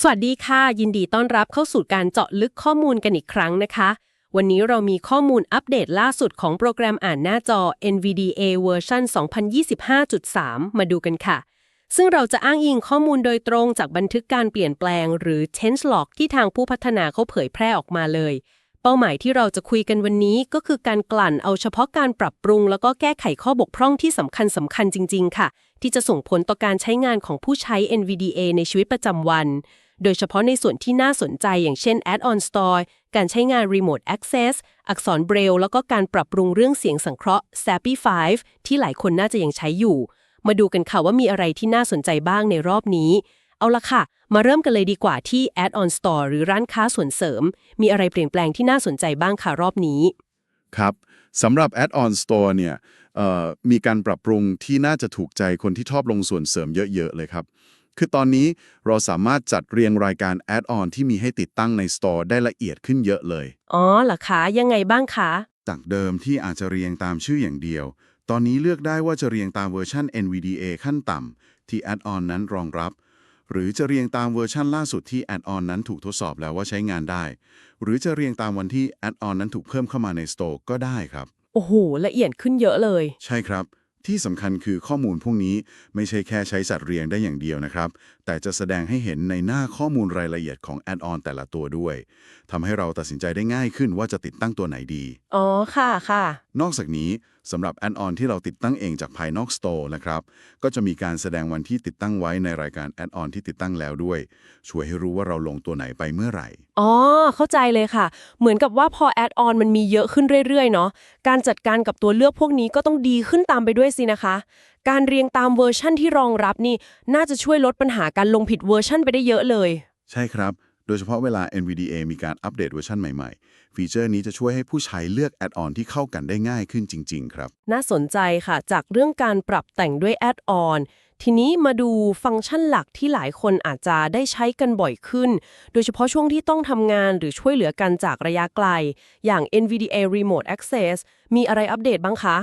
สวัสดีค่ะ ยินดีต้อนรับเข้าสู่การเจาะลึกข้อมูลกันอีกครั้งนะคะ วันนี้เรามีข้อมูลอัปเดตล่าสุดของโปรแกรมอ่านหน้าจอ NVDA เวอร์ชัน2025.3 มาดูกันค่ะ ซึ่งเราจะอ้างอิงข้อมูลโดยตรงจากบันทึกการเปลี่ยนแปลง หรือ Change Log ที่ทางผู้พัฒนาเขาเผยแพร่ออกมาเลย เป้าหมายที่เราจะคุยกันวันนี้ก็คือการกลั่นเอาเฉพาะการปรับปรุง แล้วก็แก้ไขข้อบกพร่องที่สำคัญสำคัญจริง ๆ ค่ะ ที่จะส่งผลต่อการใช้งานของผู้ใช้ NVDA ในชีวิตประจำวัน โดยเฉพาะในส่วนที่น่าสนใจอย่างเช่น Add-on Store การใช้งาน Remote Access อักษรเบรลแล้วก็การปรับปรุงเรื่องเสียงสังเคราะห์ SAPI 5ที่หลายคนน่าจะยังใช้อยู่ มาดูกันค่ะว่ามีอะไรที่น่าสนใจบ้างในรอบนี้ เอาละค่ะ มาเริ่มกันเลยดีกว่าที่ Add-on Store หรือร้านค้าส่วนเสริม มีอะไรเปลี่ยนแปลงที่น่าสนใจบ้างค่ะรอบนี้ ครับสำหรับ Add-on Store เนี่ยมีการปรับปรุงที่น่าจะถูกใจคนที่ชอบลงส่วนเสริมเยอะ ๆ เลยครับ คือตอนนี้เราสามารถจัดเรียงรายการ Add-on ที่มีให้ติดตั้งใน Store ได้ละเอียดขึ้นเยอะเลย อ๋อเหรอคะยังไงบ้างคะ จากเดิมที่อาจจะเรียงตามชื่ออย่างเดียว ตอนนี้เลือกได้ว่าจะเรียงตามเวอร์ชัน NVDA ขั้นต่ำที่ Add-on นั้นรองรับ หรือจะเรียงตามเวอร์ชันล่าสุดที่ Add-on นั้นถูกทดสอบแล้วว่าใช้งานได้ หรือจะเรียงตามวันที่ Add-on นั้นถูกเพิ่มเข้ามาใน Store ก็ได้ครับ โอ้โหละเอียดขึ้นเยอะเลย ใช่ครับ ที่สำคัญคือข้อมูลพวกนี้ไม่ใช่แค่ใช้จัดเรียงได้อย่างเดียวนะครับ แต่จะแสดงให้เห็นในหน้าข้อมูลรายละเอียดของแอดออนแต่ละตัวด้วยทำให้เราตัดสินใจได้ง่ายขึ้นว่าจะติดตั้งตัวไหนดี อ๋อ ค่ะ ค่ะ นอกจากนี้ สำหรับแอดออนที่เราติดตั้งเองจากภายนอก Store นะครับ ก็จะมีการแสดงวันที่ติดตั้งไว้ในรายการแอดออนที่ติดตั้งแล้วด้วย ช่วยให้รู้ว่าเราลงตัวไหนไปเมื่อไหร่ อ๋อ เข้าใจเลยค่ะ เหมือนกับว่าพอแอดออนมันมีเยอะขึ้นเรื่อยๆ เนาะ การจัดการกับตัวเลือกพวกนี้ก็ต้องดีขึ้นตามไปด้วยสินะคะ การเรียงตามเวอร์ชั่นที่รองรับนี่ น่าจะช่วยลดปัญหาการลงผิดเวอร์ชั่นไปได้เยอะเลย ใช่ครับโดยเฉพาะเวลา NVDA มีการอัปเดตเวอร์ชันใหม่ๆ ฟีเจอร์นี้จะช่วยให้ผู้ใช้เลือกแอดออนที่เข้ากันได้ง่ายขึ้นจริง ๆ ครับ น่าสนใจค่ะ จากเรื่องการปรับแต่งด้วยแอดออนทีนี้มาดูฟังก์ชันหลักที่หลายคนอาจจะได้ใช้กันบ่อยขึ้น โดยเฉพาะช่วงที่ต้องทำงานหรือช่วยเหลือกันจากระยะไกล อย่าง NVDA Remote Access มีอะไรอัปเดตบ้างคะ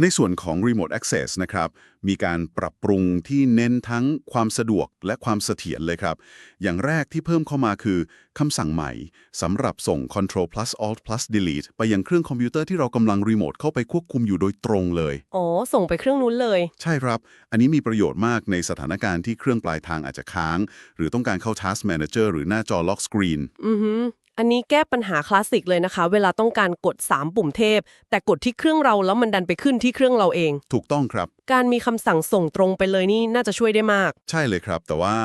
ในส่วนของ Remote Access นะครับ มีการปรับปรุงที่เน้นทั้งความสะดวกและความเสถียรเลยครับ อย่างแรกที่เพิ่มเข้ามาคือคำสั่งใหม่สำหรับส่ง Control plus Alt plus Delete ไปยังเครื่องคอมพิวเตอร์ที่เรากำลังรีโมทเข้าไปควบคุมอยู่โดยตรงเลย อ๋อ ส่งไปเครื่องนู้นเลย ใช่ครับ อันนี้มีประโยชน์มากในสถานการณ์ที่เครื่องปลายทางอาจจะค้าง หรือต้องการเข้า Task Manager หรือหน้าจอ Lock Screen อือฮึ อันนี้แก้ปัญหาคลาสสิกเลยนะคะ เวลาต้องการกด 3 ปุ่มเทพ แต่กดที่เครื่องเราแล้วมันดันไปขึ้นที่เครื่องเราเอง ถูกต้องครับ การมีคำสั่งส่งตรงไปเลยนี่น่าจะช่วยได้มาก ใช่เลยครับ แต่ว่า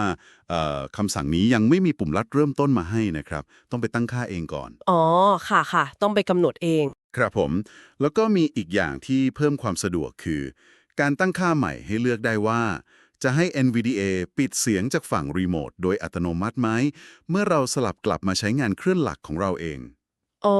เอ่อคำสั่งนี้ยังไม่มีปุ่มลัดเริ่มต้นมาให้นะครับ ต้องไปตั้งค่าเองก่อน อ๋อ ค่ะค่ะ ต้องไปกำหนดเอง ครับผม แล้วก็มีอีกอย่างที่เพิ่มความสะดวกคือ การตั้งค่าใหม่ให้เลือกได้ว่า จะให้ NVDA ปิดเสียงจากฝั่งรีโมทโดยอัตโนมัติไหม เมื่อเราสลับกลับมาใช้งานเครื่องหลักของเราเอง อ๋อ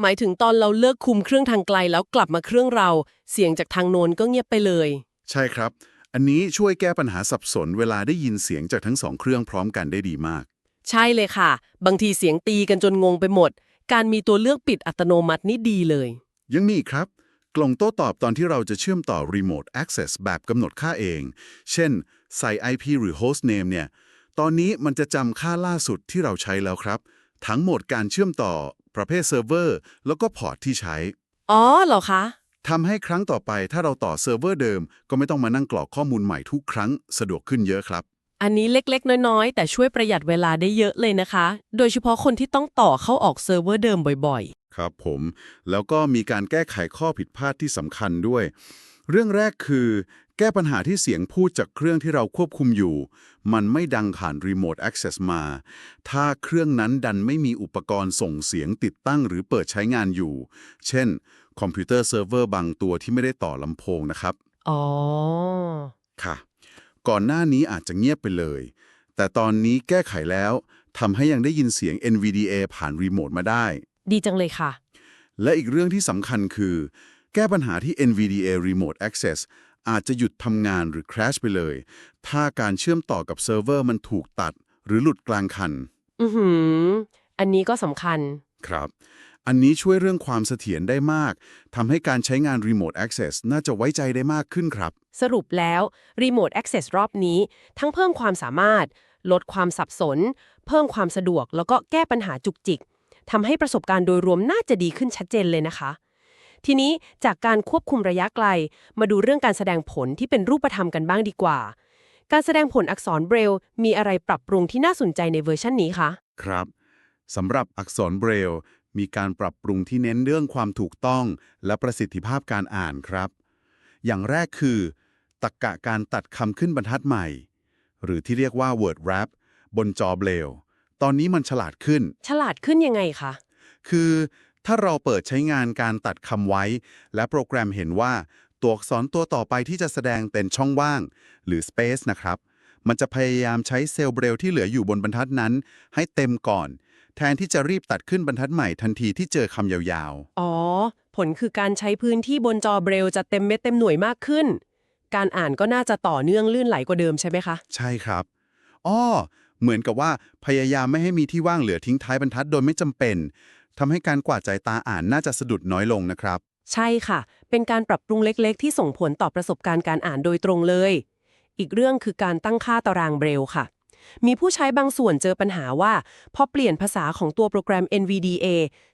หมายถึงตอนเราเลิกคุมเครื่องทางไกลแล้วกลับมาเครื่องเรา เสียงจากทางโน้นก็เงียบไปเลย ใช่ครับ อันนี้ช่วยแก้ปัญหาสับสนเวลาได้ยินเสียงจากทั้งสองเครื่องพร้อมกันได้ดีมาก ใช่เลยค่ะ บางทีเสียงตีกันจนงงไปหมด การมีตัวเลือกปิดอัตโนมัตินี่ดีเลย ยังมีอีกครับ กล่องโต้ตอบตอนที่เราจะเชื่อมต่อ Remote Access แบบกำหนดค่าเอง เช่น ใส่ IP หรือ Host Name เนี่ย ตอนนี้มันจะจำค่าล่าสุดที่เราใช้แล้วครับ ทั้งหมดการเชื่อมต่อ ประเภทเซิร์ฟเวอร์ แล้วก็พอร์ตที่ใช้ อ๋อเหรอคะทำให้ครั้งต่อไปถ้าเราต่อเซิร์ฟเวอร์เดิม ก็ไม่ต้องมานั่งกรอกข้อมูลใหม่ทุกครั้งสะดวกขึ้นเยอะครับ อันนี้เล็กๆ น้อยๆ แต่ช่วยประหยัดเวลาได้เยอะเลยนะคะ โดยเฉพาะคนที่ต้องต่อเข้าออกเซิร์ฟเวอร์เดิมบ่อย ครับผม แล้วก็มีการแก้ไขข้อผิดพลาดที่สำคัญด้วย เรื่องแรกคือ แก้ปัญหาที่เสียงพูดจากเครื่องที่เราควบคุมอยู่ มันไม่ดังผ่าน Remote Access มา ถ้าเครื่องนั้นดันไม่มีอุปกรณ์ส่งเสียงติดตั้งหรือเปิดใช้งานอยู่ เช่น คอมพิวเตอร์เซิร์ฟเวอร์บางตัวที่ไม่ได้ต่อลำโพงนะครับๆอ๋อ ค่ะ ก่อนหน้านี้อาจจะเงียบไปเลย แต่ตอนนี้แก้ไขแล้วทำให้ยังได้ยินเสียง NVDA ผ่านรีโมทมาได้ ดีจังเลยค่ะ และอีกเรื่องที่สำคัญคือ แก้ปัญหาที่ NVDA Remote Access อาจจะหยุดทำงานหรือ crash ไปเลย ถ้าการเชื่อมต่อกับเซิร์ฟเวอร์มันถูกตัด หรือหลุดกลางคัน อือหือ อันนี้ก็สำคัญ ครับ อันนี้ช่วยเรื่องความเสถียรได้มาก ทำให้การใช้งาน Remote Access น่าจะไว้ใจได้มากขึ้นครับ สรุปแล้ว Remote Access รอบนี้ ทั้งเพิ่มความสามารถ ลดความสับสน เพิ่มความสะดวก แล้วก็แก้ปัญหาจุกจิก ทำให้ประสบการณ์โดยรวมน่าจะดีขึ้นชัดเจนเลยนะคะ ทีนี้จากการควบคุมระยะไกล มาดูเรื่องการแสดงผลที่เป็นรูปธรรมกันบ้างดีกว่า การแสดงผลอักษรเบรลมีอะไรปรับปรุงที่น่าสนใจในเวอร์ชันนี้คะครับสำหรับอักษรเบรลมีการปรับปรุงที่เน้นเรื่องความถูกต้อง และประสิทธิภาพการอ่านครับ อย่างแรกคือตรรกะการตัดคำขึ้นบรรทัดใหม่ หรือที่เรียกว่า word wrap บนจอเบรล ตอนนี้มันฉลาดขึ้น ฉลาดขึ้นยังไงคะ คือถ้าเราเปิดใช้งานการตัดคำไว้ และโปรแกรมเห็นว่า ตัวอักษรตัวต่อไปที่จะแสดงเป็นช่องว่าง หรือ space นะครับ มันจะพยายามใช้เซลล์เบรลที่เหลืออยู่บนบรรทัดนั้น ให้เต็มก่อน แทนที่จะรีบตัดขึ้นบรรทัดใหม่ทันทีที่เจอคำยาวอ๋อ ผลคือการใช้พื้นที่บนจอเบรลล์จะเต็มเม็ดเต็มหน่วยมากขึ้น การอ่านก็น่าจะต่อเนื่องลื่นไหลกว่าเดิมใช่ไหมคะๆใช่ครับ อ้อ เหมือนกับว่าพยายามไม่ให้มีที่ว่างเหลือทิ้งท้ายบรรทัดโดยไม่จำเป็นทำให้การกวาดใจตาอ่านน่าจะสะดุดน้อยลงนะครับ ใช่ค่ะ เป็นการปรับปรุงเล็กๆ ที่ส่งผลต่อประสบการณ์การอ่านโดยตรงเลย อีกเรื่องคือการตั้งค่าตารางเบรลล์ค่ะ มีผู้ใช้บางส่วนเจอปัญหาว่า พอเปลี่ยนภาษาของตัวโปรแกรม NVDA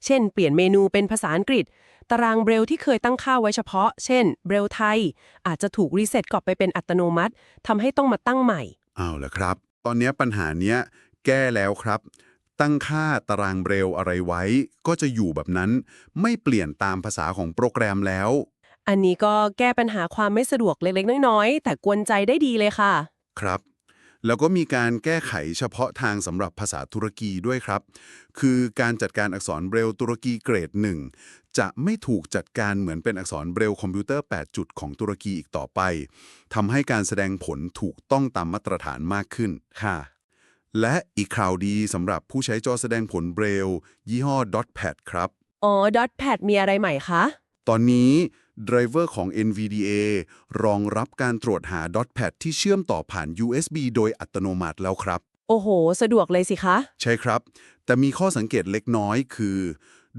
เช่น เปลี่ยนเมนูเป็นภาษาอังกฤษตารางเบรลล์ที่เคยตั้งค่าไว้เฉพาะ เช่น เบรลล์ไทย อาจจะถูกรีเซ็ตกลับไปเป็นอัตโนมัติทำให้ต้องมาตั้งใหม่ เอาละครับ ตอนนี้ปัญหาเนี้ยแก้แล้วครับ ตั้งค่าตารางเบรลอะไรไว้ ก็จะอยู่แบบนั้น ไม่เปลี่ยนตามภาษาของโปรแกรมแล้ว อันนี้ก็แก้ปัญหาความไม่สะดวกเล็กๆ น้อยๆ แต่กวนใจได้ดีเลยค่ะ ครับ แล้วก็มีการแก้ไขเฉพาะทางสำหรับภาษาตุรกีด้วยครับ คือการจัดการอักษรเบรลตุรกีเกรดหนึ่ง จะไม่ถูกจัดการเหมือนเป็นอักษรเบรลคอมพิวเตอร์ 8 จุดของตุรกีอีกต่อไปทำให้การแสดงผลถูกต้องตามมาตรฐานมากขึ้นค่ะและอีกข่าวดีสำหรับผู้ใช้จอแสดงผลเบรล ยี่ห้อ Dotpad ครับ อ๋อ Dotpad มีอะไรใหม่คะ ตอนนี้ไดรเวอร์ของ NVDA รองรับการตรวจหา Dotpad ที่เชื่อมต่อผ่าน USB โดยอัตโนมัติแล้วครับ โอ้โห สะดวกเลยสิคะ ใช่ครับ แต่มีข้อสังเกตเล็กน้อยคือ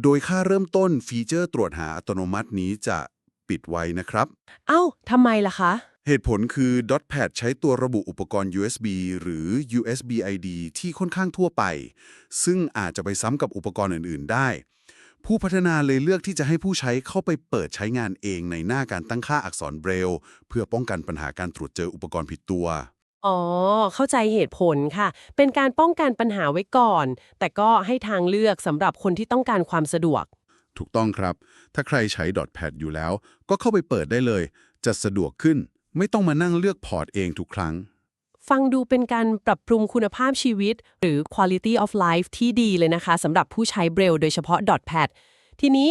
โดยค่าเริ่มต้นฟีเจอร์ตรวจหาอัตโนมัตินี้จะปิดไว้นะครับ เอ้าทำไมล่ะคะ เหตุผลคือ Dotpad ใช้ตัวระบุอุปกรณ์ USB หรือ USB ID ที่ค่อนข้างทั่วไป ซึ่งอาจจะไปซ้ำกับอุปกรณ์อื่น ๆ ได้ ผู้พัฒนาเลยเลือกที่จะให้ผู้ใช้เข้าไปเปิดใช้งานเองในหน้าการตั้งค่าอักษรเบรลล์เพื่อป้องกันปัญหาการตรวจเจออุปกรณ์ผิดตัว อ๋อ เข้าใจเหตุผลค่ะ เป็นการป้องกันปัญหาไว้ก่อน แต่ก็ให้ทางเลือกสำหรับคนที่ต้องการความสะดวก ถูกต้องครับ ถ้าใครใช้ Dotpad อยู่แล้ว ก็เข้าไปเปิดได้เลย จะสะดวกขึ้น ไม่ต้องมานั่งเลือกพอร์ตเองทุกครั้ง ฟังดูเป็นการปรับปรุงคุณภาพชีวิต หรือ quality of life ที่ดีเลยนะคะสำหรับผู้ใช้เบรลโดยเฉพาะ Dotpad ทีนี้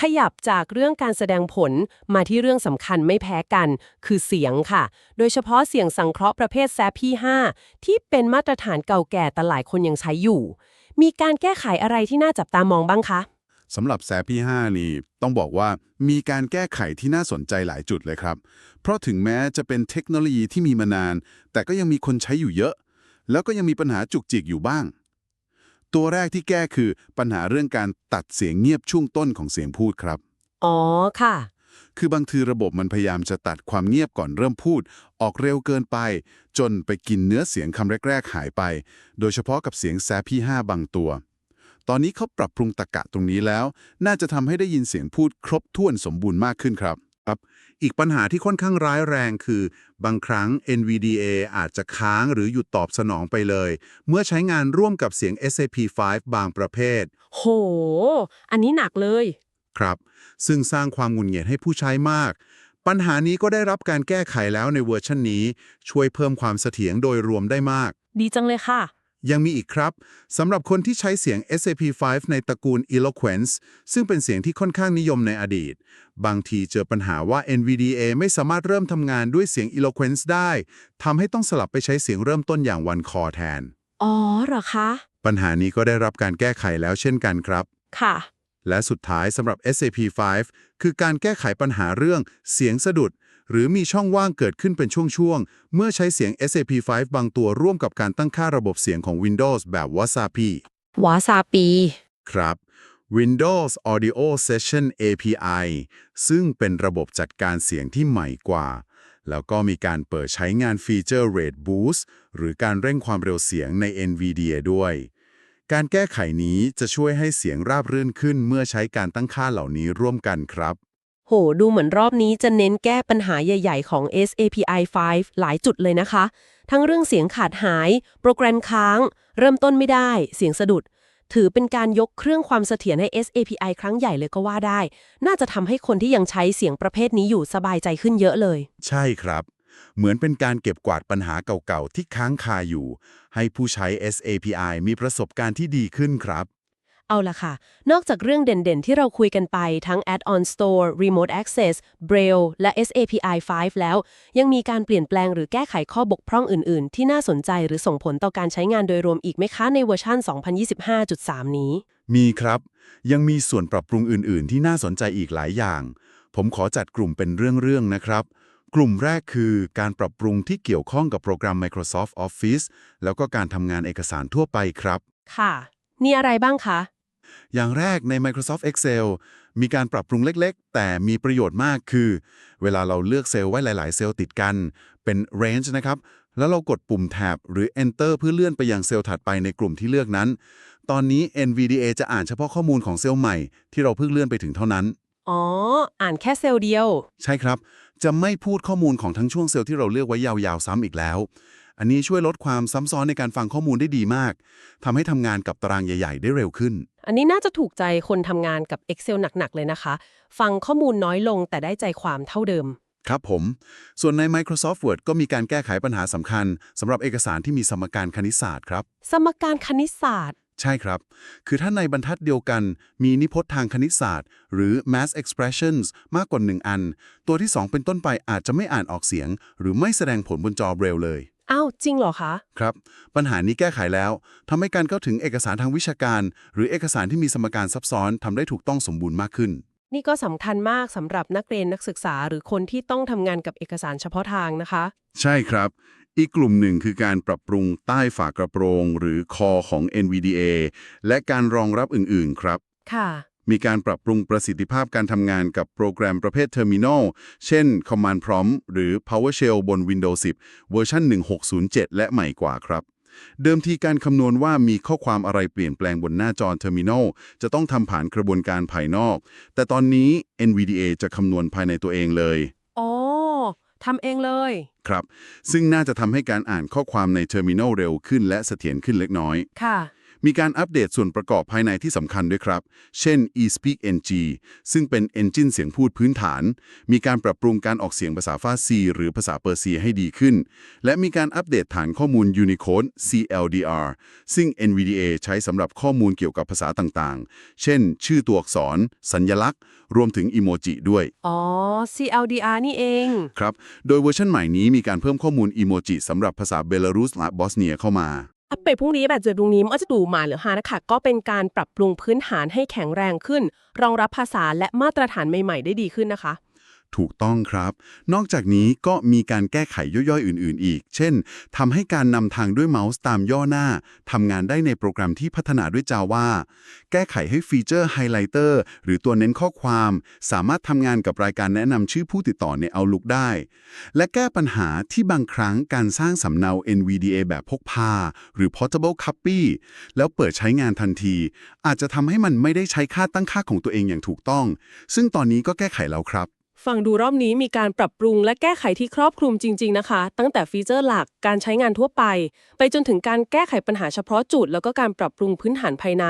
ขยับจากเรื่องการแสดงผลมาที่เรื่องสำคัญไม่แพ้กัน คือเสียงค่ะ โดยเฉพาะเสียงสังเคราะห์ประเภท SAPI 5ที่เป็นมาตรฐานเก่าแก่แต่หลายคนยังใช้อยู่ มีการแก้ไขอะไรที่น่าจับตามองบ้างคะสำหรับแซพี่5นี่ต้องบอกว่ามีการแก้ไขที่น่าสนใจหลายจุดเลยครับ เพราะถึงแม้จะเป็นเทคโนโลยีที่มีมานาน แต่ก็ยังมีคนใช้อยู่เยอะ แล้วก็ยังมีปัญหาจุกจิกอยู่บ้าง ตัวแรกที่แก้คือปัญหาเรื่องการตัดเสียงเงียบช่วงต้นของเสียงพูดครับ อ๋อค่ะ คือบางทีระบบมันพยายามจะตัดความเงียบก่อนเริ่มพูด ออกเร็วเกินไป จนไปกินเนื้อเสียงคำแรก ๆ หายไป โดยเฉพาะกับเสียงแซพี่5บางตัว ตอนนี้เขาปรับปรุงตะกะตรงนี้แล้ว น่าจะทำให้ได้ยินเสียงพูดครบถ้วนสมบูรณ์มากขึ้นครับครับ อีกปัญหาที่ค่อนข้างร้ายแรงคือ บางครั้ง NVDA อาจจะค้างหรือหยุดตอบสนองไปเลย เมื่อใช้งานร่วมกับเสียง SAP5 บางประเภท โห อันนี้หนักเลย ครับ ซึ่งสร้างความหงุดหงิดให้ผู้ใช้มาก ปัญหานี้ก็ได้รับการแก้ไขแล้วในเวอร์ชันนี้ ช่วยเพิ่มความเสถียรโดยรวมได้มาก ดีจังเลยค่ะ ยังมีอีกครับสำหรับคนที่ใช้เสียง SAP5 ในตระกูล Eloquence ซึ่งเป็นเสียงที่ค่อนข้างนิยมในอดีต บางทีเจอปัญหาว่า NVDA ไม่สามารถเริ่มทำงานด้วยเสียง Eloquence ได้ทำให้ต้องสลับไปใช้เสียงเริ่มต้นอย่างวันคอแทน อ๋อเหรอคะ ปัญหานี้ก็ได้รับการแก้ไขแล้วเช่นกันครับ ค่ะ และสุดท้ายสำหรับ SAP5 คือการแก้ไขปัญหาเรื่องเสียงสะดุด หรือมีช่องว่างเกิดขึ้นเป็นช่วงๆ เมื่อใช้เสียง SAP5 บางตัวร่วมกับการตั้งค่าระบบเสียงของ Windows แบบ Wasapi วาซาปีครับ Windows Audio Session API ซึ่งเป็นระบบจัดการเสียงที่ใหม่กว่า แล้วก็มีการเปิดใช้งานฟีเจอร์ Rate Boost หรือการเร่งความเร็วเสียงใน NVIDIA ด้วย การแก้ไขนี้จะช่วยให้เสียงราบรื่นขึ้นเมื่อใช้การตั้งค่าเหล่านี้ร่วมกันครับ โห ดูเหมือนรอบนี้จะเน้นแก้ปัญหาใหญ่ๆ ของ SAPI 5 หลายจุดเลยนะคะ ทั้งเรื่องเสียงขาดหาย โปรแกรมค้าง เริ่มต้นไม่ได้ เสียงสะดุด ถือเป็นการยกเครื่องความเสถียรให้ SAPI ครั้งใหญ่เลยก็ว่าได้ น่าจะทำให้คนที่ยังใช้เสียงประเภทนี้อยู่สบายใจขึ้นเยอะเลย ใช่ครับ เหมือนเป็นการเก็บกวาดปัญหาเก่าๆ ที่ค้างคาอยู่ ให้ผู้ใช้ SAPI มีประสบการณ์ที่ดีขึ้นครับ เอาล่ะค่ะ นอกจากเรื่องเด่นๆ ที่เราคุยกันไปทั้ง Add-on Store Remote Access Braille และ SAPI 5 แล้ว ยังมีการเปลี่ยนแปลงหรือแก้ไขข้อบกพร่องอื่นๆ ที่น่าสนใจหรือส่งผลต่อการใช้งานโดยรวมอีกไหมคะในเวอร์ชัน2025.3 นี้ มีครับ ยังมีส่วนปรับปรุงอื่นๆ ที่น่าสนใจอีกหลายอย่าง ผมขอจัดกลุ่มเป็นเรื่องๆนะครับกลุ่มแรกคือการปรับปรุงที่เกี่ยวข้องกับโปรแกรม Microsoft Office แล้วก็การทำงานเอกสารทั่วไปครับ ค่ะ นี่อะไรบ้างคะ อย่างแรกใน Microsoft Excel มีการปรับปรุงเล็กๆ แต่มีประโยชน์มากคือ เวลาเราเลือกเซลล์ไว้หลาย ๆ เซลล์ติดกัน เป็น range นะครับ แล้วเรากดปุ่มแท็บหรือ enter เพื่อเลื่อนไปยังเซลล์ถัดไปในกลุ่มที่เลือกนั้น ตอนนี้ NVDA จะอ่านเฉพาะข้อมูลของเซลล์ใหม่ที่เราเพิ่งเลื่อนไปถึงเท่านั้น อ๋อ อ่านแค่เซลล์เดียว ใช่ครับ จะไม่พูดข้อมูลของทั้งช่วงเซลล์ที่เราเลือกไว้ยาวๆ ซ้ำอีกแล้ว อันนี้ช่วยลดความซ้ำซ้อนในการฟังข้อมูลได้ดีมากทำให้ทำงานกับตารางใหญ่ ๆ ได้เร็วขึ้น อันนี้น่าจะถูกใจคนทำงานกับ Excel หนักๆ เลยนะคะ ฟังข้อมูลน้อยลงแต่ได้ใจความเท่าเดิม ครับผม ส่วนใน Microsoft Word ก็มีการแก้ไขปัญหาสำคัญสำหรับเอกสารที่มีสมการคณิตศาสตร์ครับ สมการคณิตศาสตร์ ใช่ครับ คือถ้าในบรรทัดเดียวกัน มีนิพจน์ทางคณิตศาสตร์ หรือ math expressions มากกว่า1อัน ตัวที่ 2 เป็นต้นไปอาจจะไม่อ่านออกเสียง หรือไม่แสดงผลบนจอเบรลเลย อ้าว จริงเหรอคะ ครับ ปัญหานี้แก้ไขแล้ว ทำให้การเข้าถึงเอกสารทางวิชาการ หรือเอกสารที่มีสมการซับซ้อนทำได้ถูกต้องสมบูรณ์มากขึ้น นี่ก็สำคัญมากสำหรับนักเรียนนักศึกษา หรือคนที่ต้องทำงานกับเอกสารเฉพาะทางนะคะ ใช่ครับ อีกกลุ่มหนึ่งคือการปรับปรุงใต้ฝากระโปรงหรือคอของ NVDA และการรองรับอื่น ๆ ครับ ค่ะ มีการปรับปรุงประสิทธิภาพการทำงานกับโปรแกรมประเภท Terminal เช่น Command Prompt หรือ PowerShell บน Windows 10 เวอร์ชัน1607 และใหม่กว่าครับ เดิมทีการคำนวณว่ามีข้อความอะไรเปลี่ยนแปลงบนหน้าจอ Terminal จะต้องทำผ่านกระบวนการภายนอก แต่ตอนนี้ NVDA จะคำนวณภายในตัวเองเลยอ๋อ ทำเองเลย ครับ ซึ่งน่าจะทำให้การอ่านข้อความใน Terminal เร็วขึ้นและเสถียรขึ้นเล็กน้อย ค่ะ มีการอัปเดตส่วนประกอบภายในที่สำคัญด้วยครับ เช่น eSpeak NG ซึ่งเป็น Engine เสียงพูดพื้นฐาน มีการปรับปรุงการออกเสียงภาษาฟาซีหรือภาษาเปอร์เซียให้ดีขึ้น และมีการอัปเดตฐานข้อมูล Unicode CLDR ซึ่ง NVDA ใช้สำหรับข้อมูลเกี่ยวกับภาษาต่างๆ เช่น ชื่อตัวอักษร สัญลักษณ์ รวมถึงอีโมจิด้วย อ๋อ CLDR นี่เอง ครับ โดยเวอร์ชันใหม่นี้มีการเพิ่มข้อมูลอีโมจิสำหรับภาษาเบลารุสและบอสเนียเข้ามา อัปเดตพรุ่งนี้แบบเจ็ดพรุ่งนี้มันก็จะดูมาหรือฮานะคะก็เป็นการปรับปรุงพื้นฐานให้แข็งแรงขึ้น รองรับภาษาและมาตรฐานใหม่ๆได้ดีขึ้นนะคะ ถูกต้องครับ นอกจากนี้ก็มีการแก้ไขย่อยๆ อื่นๆ อีก เช่นทำให้การนำทางด้วยเมาส์ตามย่อหน้าทำงานได้ในโปรแกรมที่พัฒนาด้วย Java แก้ไขให้ฟีเจอร์ไฮไลเตอร์หรือตัวเน้นข้อความ สามารถทำงานกับรายการแนะนำชื่อผู้ติดต่อใน Outlook ได้ และแก้ปัญหาที่บางครั้งการสร้างสำเนา NVDA แบบพกพา หรือ portable copy แล้วเปิดใช้งานทันที อาจจะทำให้มันไม่ได้ใช้ค่าตั้งค่าของตัวเองอย่างถูกต้อง ซึ่งตอนนี้ก็แก้ไขแล้วครับ ฟังดูรอบนี้มีการปรับปรุงและแก้ไขที่ครอบคลุมจริง ๆ นะคะ ตั้งแต่ฟีเจอร์หลักการใช้งานทั่วไป ไปจนถึงการแก้ไขปัญหาเฉพาะจุด แล้วก็การปรับปรุงพื้นฐานภายใน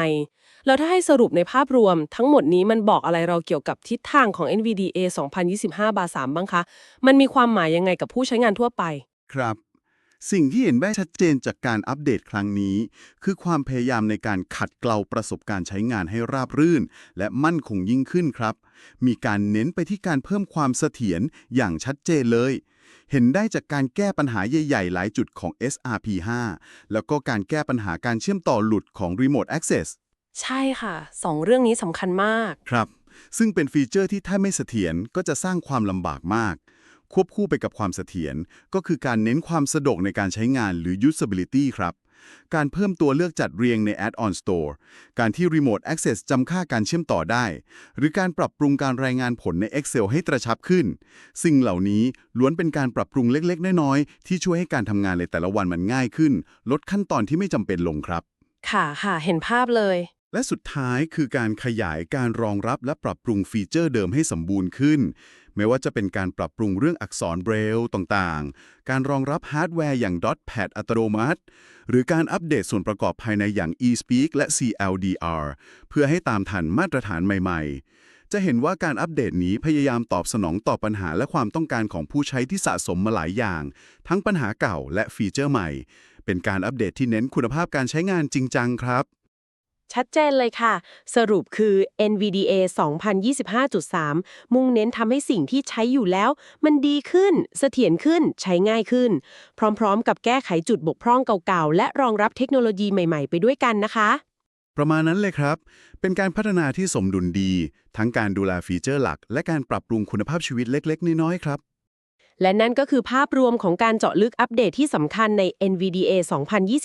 แล้วถ้าให้สรุปในภาพรวม ทั้งหมดนี้มันบอกอะไรเราเกี่ยวกับทิศทางของ NVDA 2025 บา3บ้างคะ มันมีความหมายยังไงกับผู้ใช้งานทั่วไป ครับ สิ่งที่เห็นได้ชัดเจนจากการอัปเดตครั้งนี้ คือความพยายามในการขัดเกลาประสบการณ์ใช้งานให้ราบรื่น และมั่นคงยิ่งขึ้นครับ มีการเน้นไปที่การเพิ่มความเสถียรอย่างชัดเจนเลย เห็นได้จากการแก้ปัญหาใหญ่ ๆ หลายจุดของ SRP5 แล้วก็การแก้ปัญหาการเชื่อมต่อหลุดของ Remote Access ใช่ค่ะสองเรื่องนี้สำคัญมาก ครับ ซึ่งเป็นฟีเจอร์ที่ถ้าไม่เสถียรก็จะสร้างความลำบากมาก ควบคู่ไปกับความเสถียรก็คือการเน้นความสะดวกในการใช้งานหรือ usability ครับ การเพิ่มตัวเลือกจัดเรียงใน Add-on Store การที่ Remote Access จำค่าการเชื่อมต่อได้ หรือการปรับปรุงการรายงานผลใน Excel ให้กระชับขึ้น สิ่งเหล่านี้ล้วนเป็นการปรับปรุงเล็กๆ น้อยๆ ที่ช่วยให้การทำงานในแต่ละวันมันง่ายขึ้น ลดขั้นตอนที่ไม่จำเป็นลงครับ ค่ะค่ะเห็นภาพเลย และสุดท้ายคือการขยายการรองรับและปรับปรุงฟีเจอร์เดิมให้สมบูรณ์ขึ้น ไม่ว่าจะเป็นการปรับปรุงเรื่องอักษรเบรลต่างๆ การรองรับฮาร์ดแวร์อย่าง .pad อัตโนมัติ หรือการอัปเดตส่วนประกอบภายในอย่าง eSpeak และ CLDR เพื่อให้ตามทันมาตรฐานใหม่ๆ จะเห็นว่าการอัปเดตนี้พยายามตอบสนองต่อปัญหาและความต้องการของผู้ใช้ที่สะสมมาหลายอย่าง ทั้งปัญหาเก่าและฟีเจอร์ใหม่ เป็นการอัปเดตที่เน้นคุณภาพการใช้งานจริงจังครับ ชัดเจนเลยค่ะ สรุปคือ NVDA 2025.3 มุ่งเน้นทำให้สิ่งที่ใช้อยู่แล้ว มันดีขึ้น เสถียรขึ้น ใช้ง่ายขึ้น พร้อมๆ กับแก้ไขจุดบกพร่องเก่าๆ และรองรับเทคโนโลยีใหม่ๆ ไปด้วยกันนะคะ ประมาณนั้นเลยครับ เป็นการพัฒนาที่สมดุลดี ทั้งการดูแลฟีเจอร์หลัก และการปรับปรุงคุณภาพชีวิตเล็ก ๆ น้อยๆ ครับ และนั่นก็คือภาพรวมของการเจาะลึกอัปเดตที่สำคัญใน NVDA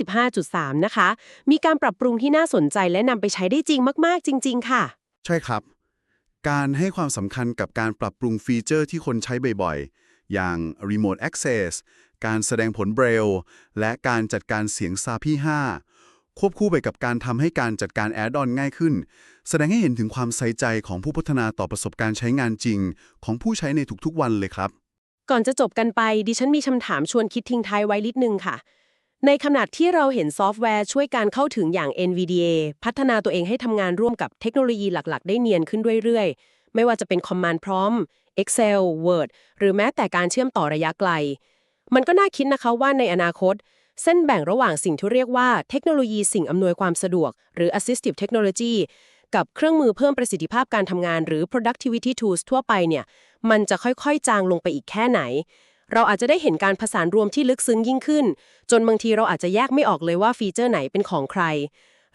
2025.3 นะคะ มีการปรับปรุงที่น่าสนใจและนำไปใช้ได้จริงมาก ๆ จริง ๆ ค่ะ ใช่ครับ การให้ความสำคัญกับการปรับปรุงฟีเจอร์ที่คนใช้บ่อยๆ อย่าง Remote Access การแสดงผลเบรลและการจัดการเสียง SAPI 5ควบคู่ไปกับการทำให้การจัดการ Add-on ง่ายขึ้น แสดงให้เห็นถึงความใส่ใจของผู้พัฒนาต่อประสบการณ์ใช้งานจริง ของผู้ใช้ในทุกๆวันเลยครับ ก่อนจะจบกันไป ดิฉันมีคำถามชวนคิดทิ้งท้ายไว้นิดนึงค่ะ ในขณะที่เราเห็นซอฟต์แวร์ช่วยการเข้าถึงอย่าง NVDA พัฒนาตัวเองให้ทำงานร่วมกับเทคโนโลยีหลักๆ ได้เนียนขึ้นเรื่อยๆ ไม่ว่าจะเป็น Command Prompt Excel Word หรือแม้แต่การเชื่อมต่อระยะไกล มันก็น่าคิดนะคะว่าในอนาคต เส้นแบ่งระหว่างสิ่งที่เรียกว่าเทคโนโลยีสิ่งอำนวยความสะดวก หรือ assistive technology กับเครื่องมือเพิ่มประสิทธิภาพการทำงานหรือ productivity tools ทั่วไปเนี่ย มันจะค่อยๆ จางลงไปอีกแค่ไหน เราอาจจะได้เห็นการผสานรวมที่ลึกซึ้งยิ่งขึ้น จนบางทีเราอาจจะแยกไม่ออกเลยว่าฟีเจอร์ไหนเป็นของใคร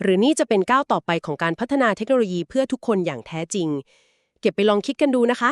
หรือนี่จะเป็นก้าวต่อไปของการพัฒนาเทคโนโลยีเพื่อทุกคนอย่างแท้จริง เก็บไปลองคิดกันดูนะคะ